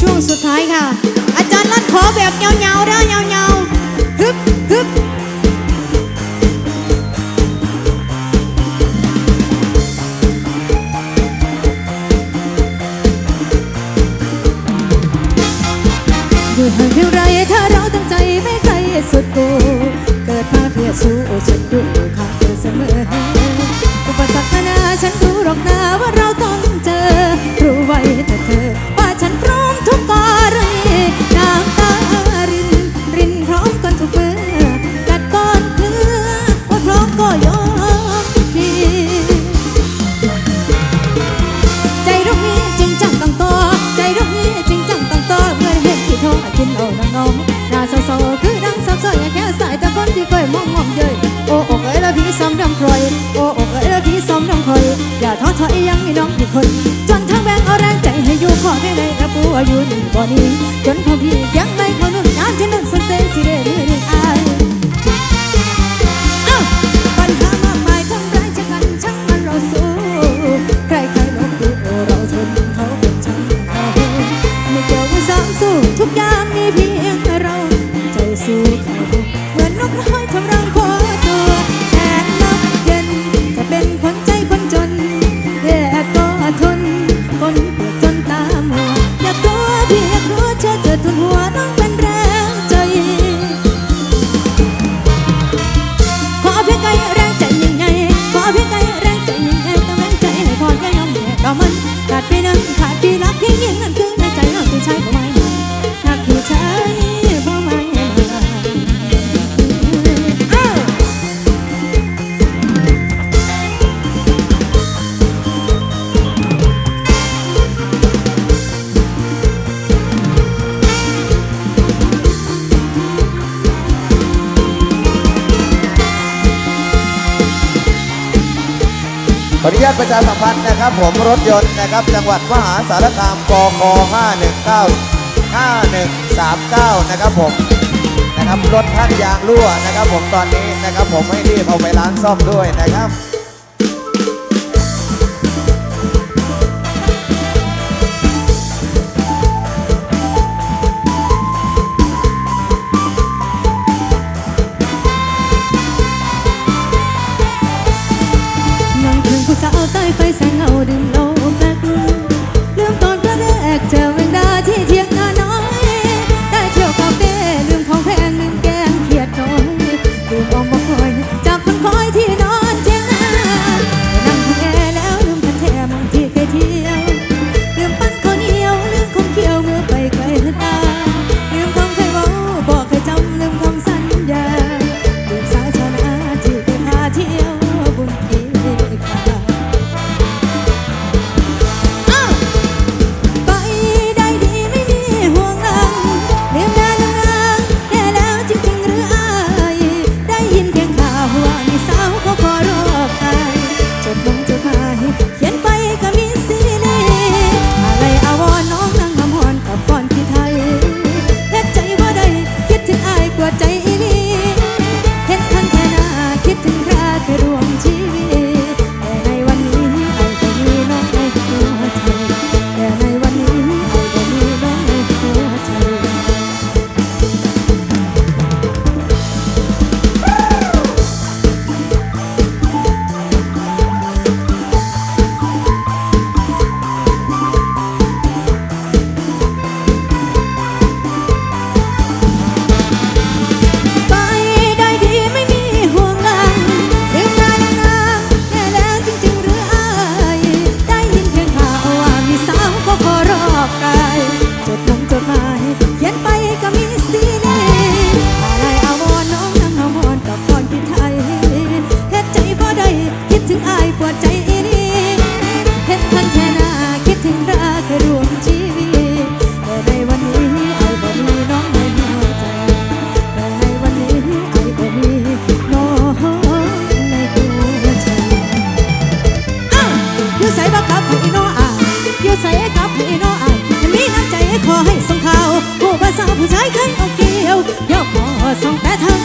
ช่วงสุดท้ายค่ะ อาจารย์รัดนขอแบบเงาๆเด้อเงาๆ พี่ซ้ำน้ำคอยโอ้อกเออพี่ซ้ำน้ำคอยอย่าท้อถอยยังมีน้องอีกคน จนทั้งแบงเอาแรงใจให้อยู่ขอไม่ได้ระปูอายุหนึ่งบ่นี้จนพอพี่ยังไม่เข้านุ่นน้ำที่นุ่นสนเซนสิเดาตประชาสัมพันธ์นะครับ ผมรถยนต์นะครับ จังหวัดมหาสารคามกค519 5139 นะครับผมนะครับรถท่านยางรั่วนะครับ ผมตอนนี้นะครับ ผมให้รีบเอาไปร้านซ่อมด้วยนะครับ 送白糖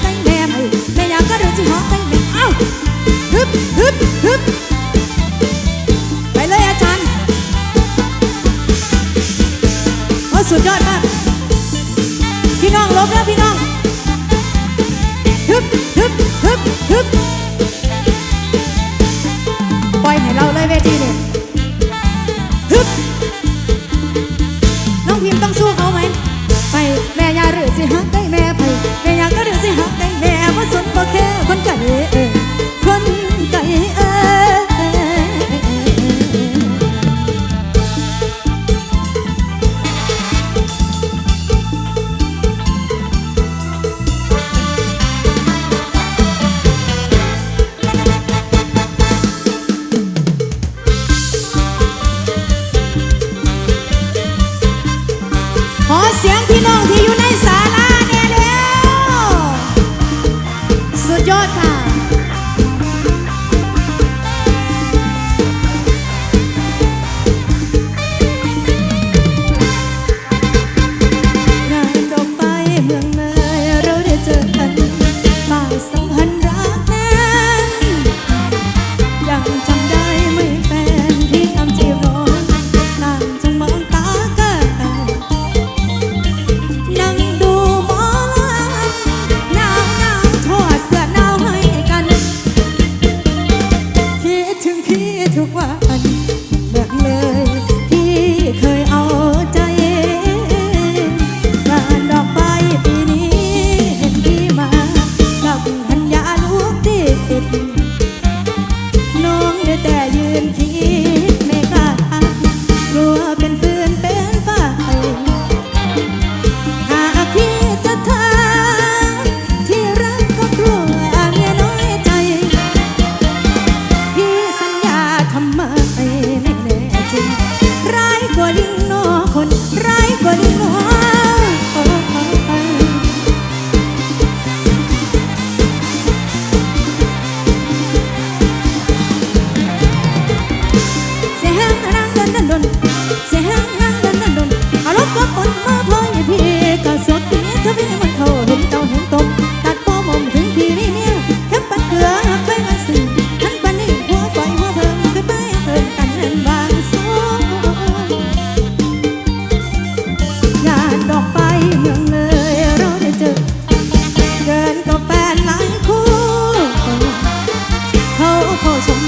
か เสียงพี่น้องที่อยู่ในส Thôi,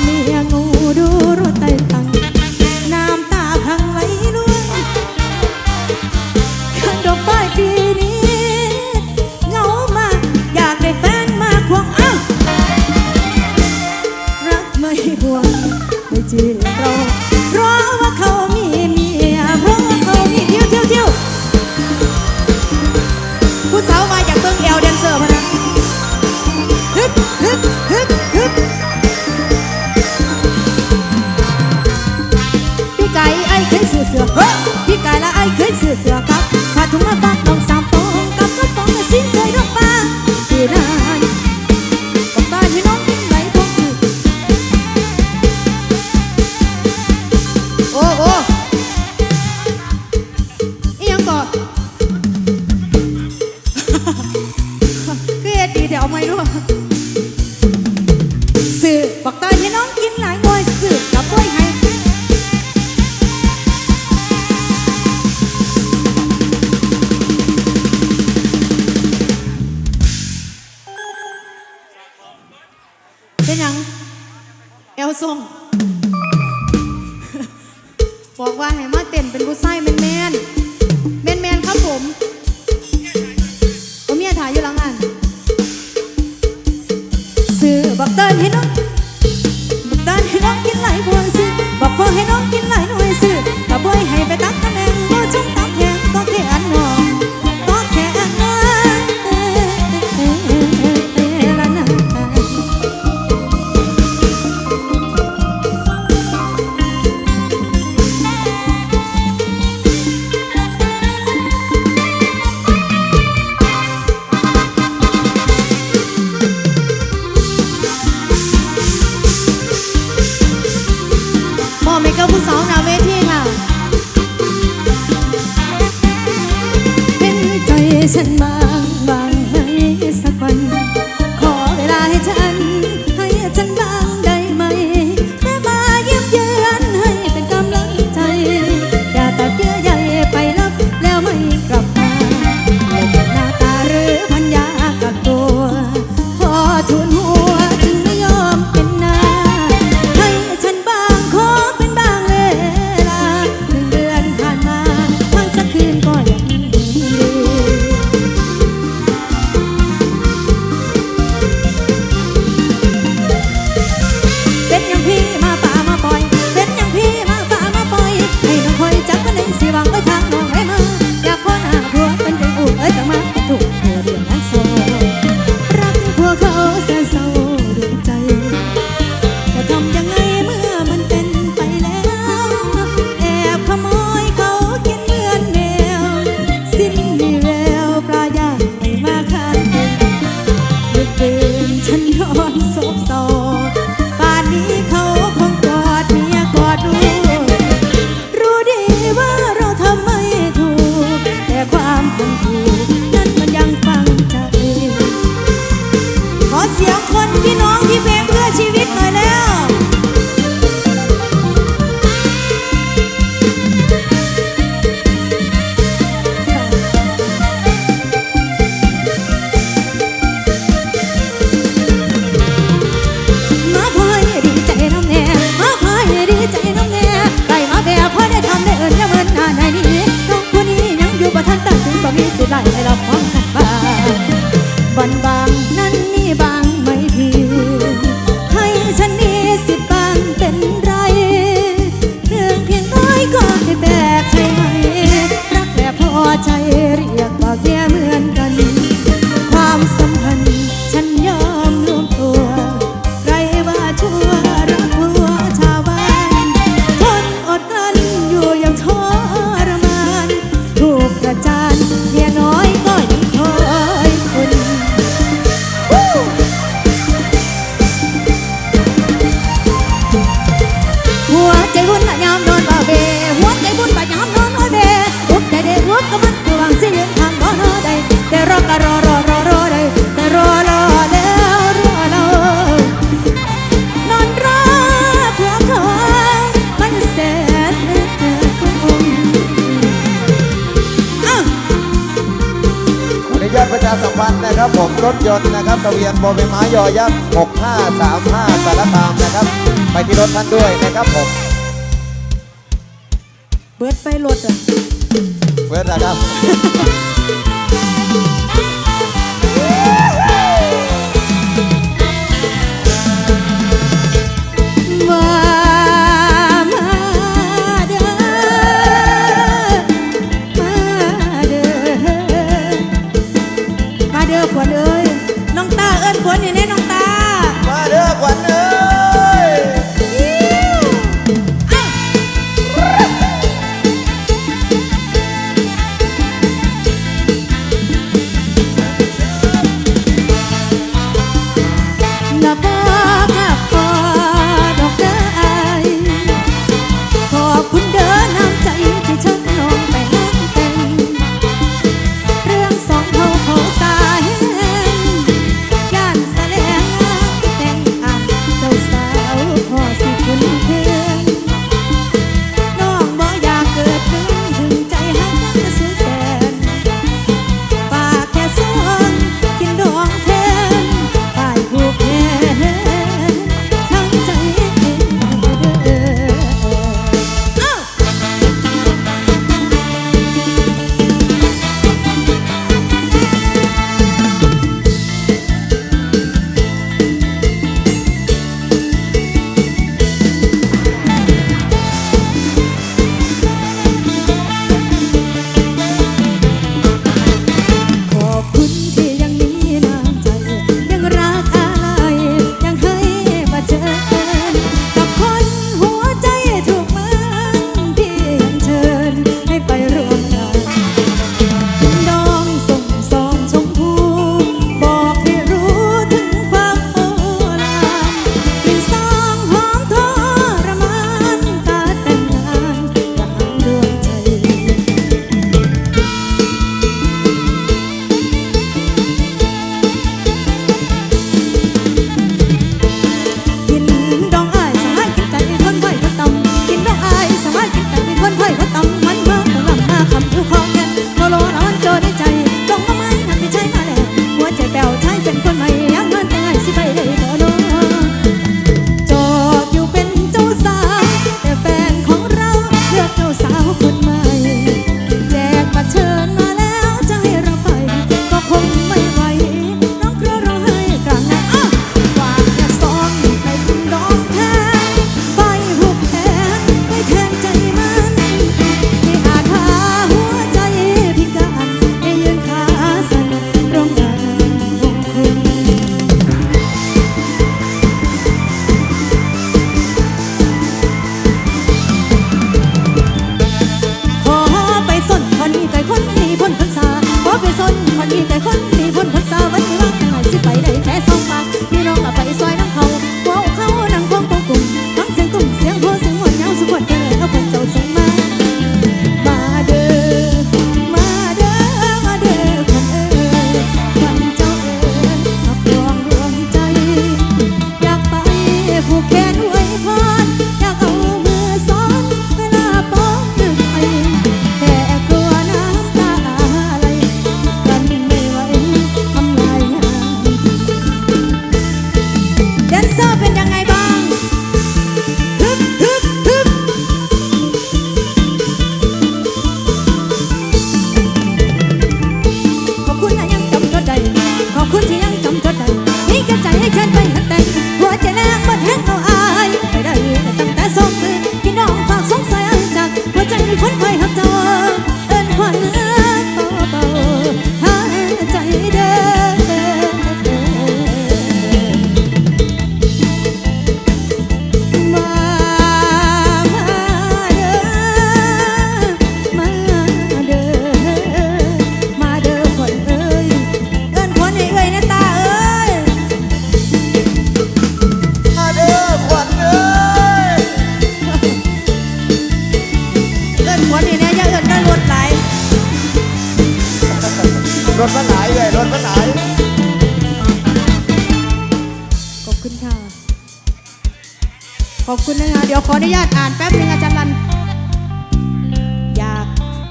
ดีเดี๋ยวเอาไม้ด้วย นะครับผมรถยนต์นะครับทะเบียนบอใบไม้ยอยักษ์6535สารคามนะครับ ไปที่รถท่านด้วยนะครับผมเบิดไฟรถอะ เวนะครับ ขออนุญาตอ่านแป๊บนึงอาจารย์รัน อยาก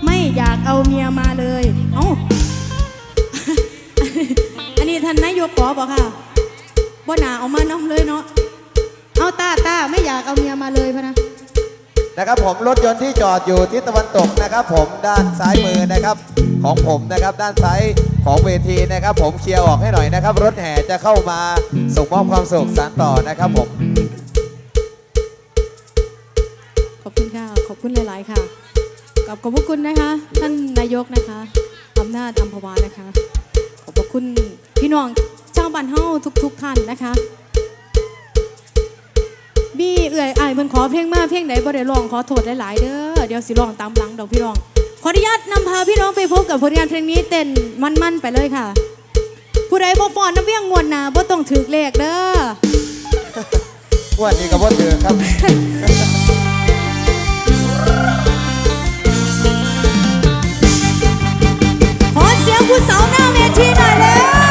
ไม่อยากเอาเมียมาเลย เอ้า อันนี้ท่านนายกขอบอกค่ะบ่หนาเอามาน้องเลยเนาะ เอาตาตาไม่อยากเอาเมียมาเลยพะนะนะครับผมรถยนต์ที่จอดอยู่ทิศตะวันตกนะครับผมด้านซ้ายมือนะครับของผมนะครับด้านซ้ายของเวทีนะครับ ผมเคลียร์ออกให้หน่อยนะครับ รถแห่จะเข้ามาส่งมอบความสุขสานต่อนะครับผม ขอบคุณค่ะ ขอบคุณหลาย ๆ ค่ะขอบขอบพระคุณนะคะ ท่านนายกนะคะอำนาจอัมพวานะคะ ขอบพระคุณพี่น้องเจ้าวบ้านเฮาทุก ๆ ท่านนะคะบี้เอื่อยอายเพิ่นขอเพลงมาเพลงไหนบ่ได้ร้องขอโทษหลาย ๆ เด้อเดี๋ยวสิร้องตามหลังดอกพี่น้องขออนุญาตนำพาพี่น้องไปพบกับผลงานเพลงนี้เต้นมัน ๆ ไปเลยค่ะ ผู้ใดบ่ฟ้อนน้ำเวียงงวดหนาบ่ต้องถือเลขเด้อ วันนี้กับพ่ถือครับ สียงผู้สาวหน้าเวทีหน่อยแล้ว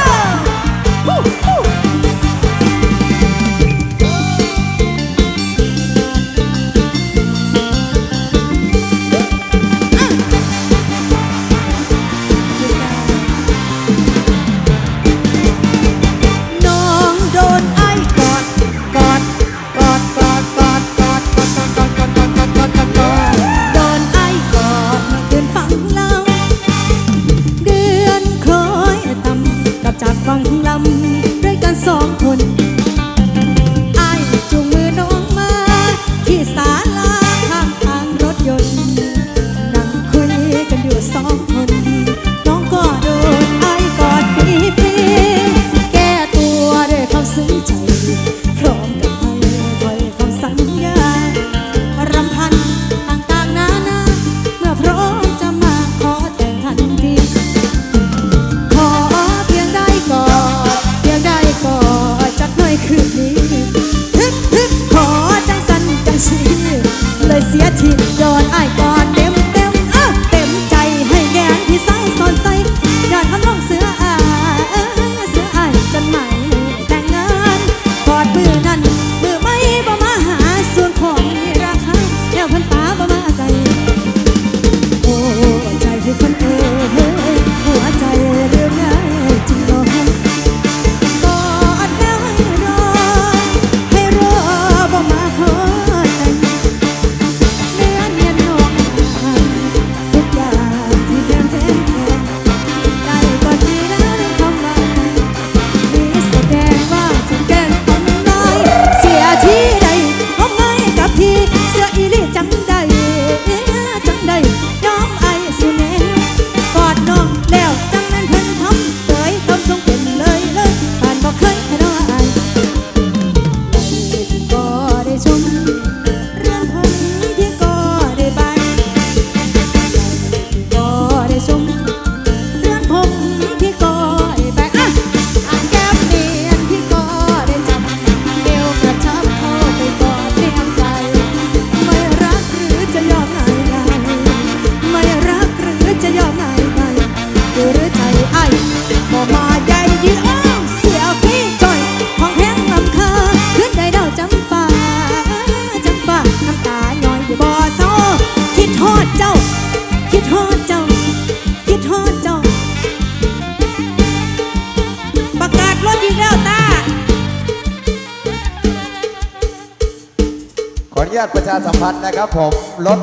พันนะครับผมรถ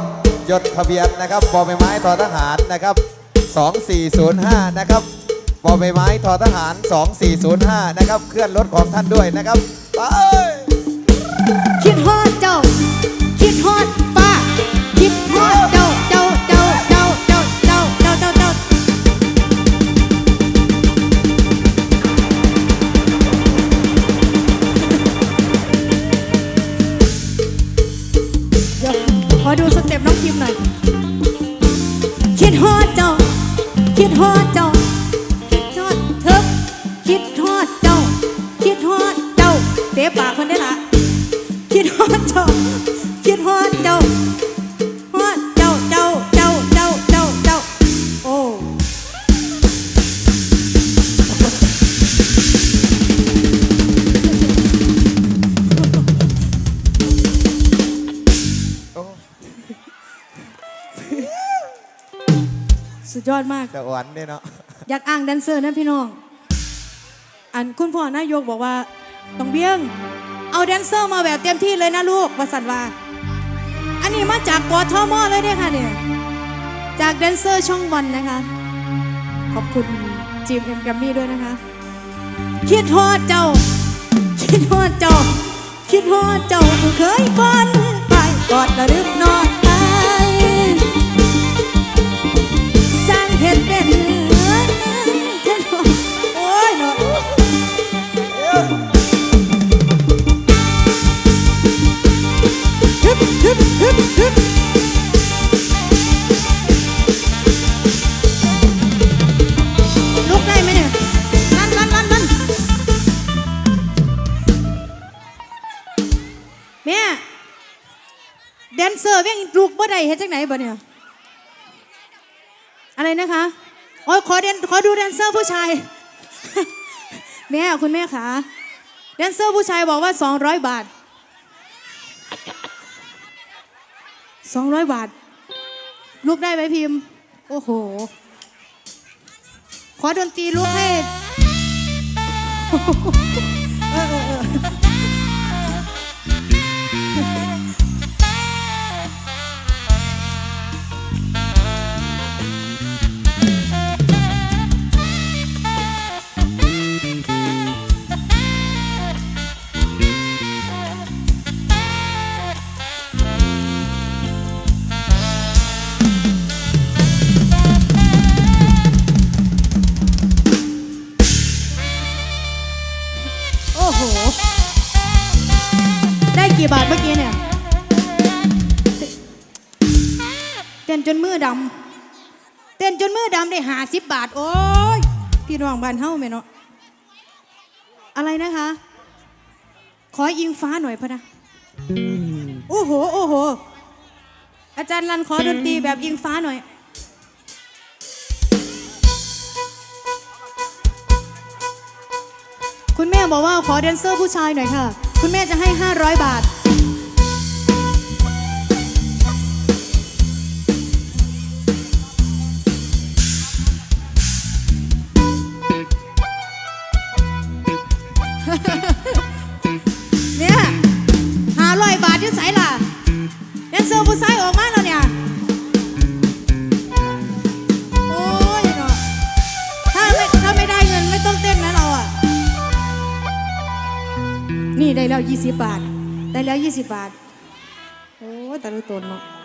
ยนต์ทะเบียนนะครับบอใบไม้ทอทหารนะครับ 2405 นะครับบอใบไม้ทอทหาร 2405 นะครับ เคลื่อนรถของท่านด้วยนะครับ ไป คิดฮอดเจ้า อดมากจะอ่อนเนี่ยเนาะ อยากอ้างแดนเซอร์นะพี่น้อง อันคุณพ่อนายกบอกว่าต้องเบี้ยง เอาแดนเซอร์มาแบบเต็มที่เลยนะลูกวสันว่า อันนี้มาจากกทมเลยเนี่ยค่ะเนี่ยจากแดนเซอร์ช่องวันนะคะ ขอบคุณจีมเอ็มกัมมี่ด้วยนะคะ คิดฮอดเจ้า คิดฮอดเจ้า คิดฮอดเจ้าผู้เคยบอนไปกอดระลึกนอน เห็นเป็นเงินเท่นบ่โอ้ยนาะฮึบฮึบฮึบฮึบลุกได้ไหมเนี่ยลั่นลั่นลั่นลั่นแม่แดนเซอร์วียงลูกบ่ได้เฮ็ดจังไหนบ่เนี่ย อะไรนะคะโอ้ยขอแดนขอดูแดนเซอร์ผู้ชาย แม่คุณแม่ขาแดนเซอร์ผู้ชายบอกว่า 200 บาท 200 บาทลูกได้ไหมพิมพ์ โอ้โห ขอดนตรีลูกให้ำเต้นจนมือดำได้หาสิบบาท โอ้ยพี่น้องบ้านเฮ้าแม่เนาะอะไรนะคะ ขอยิงฟ้าหน่อยพะนะโอ้โหโอ้โหอาจารย์รันขอดนตรีแบบยิงฟ้าหน่อยคุณแม่บอกว่าขอแดนเซอร์ผู้ชายหน่อยค่ะ คุณแม่จะให้ 500 บาท นี่ได้แล้ว20บาท ได้แล้ว20บาท โอ้แต่ละตนเนาะ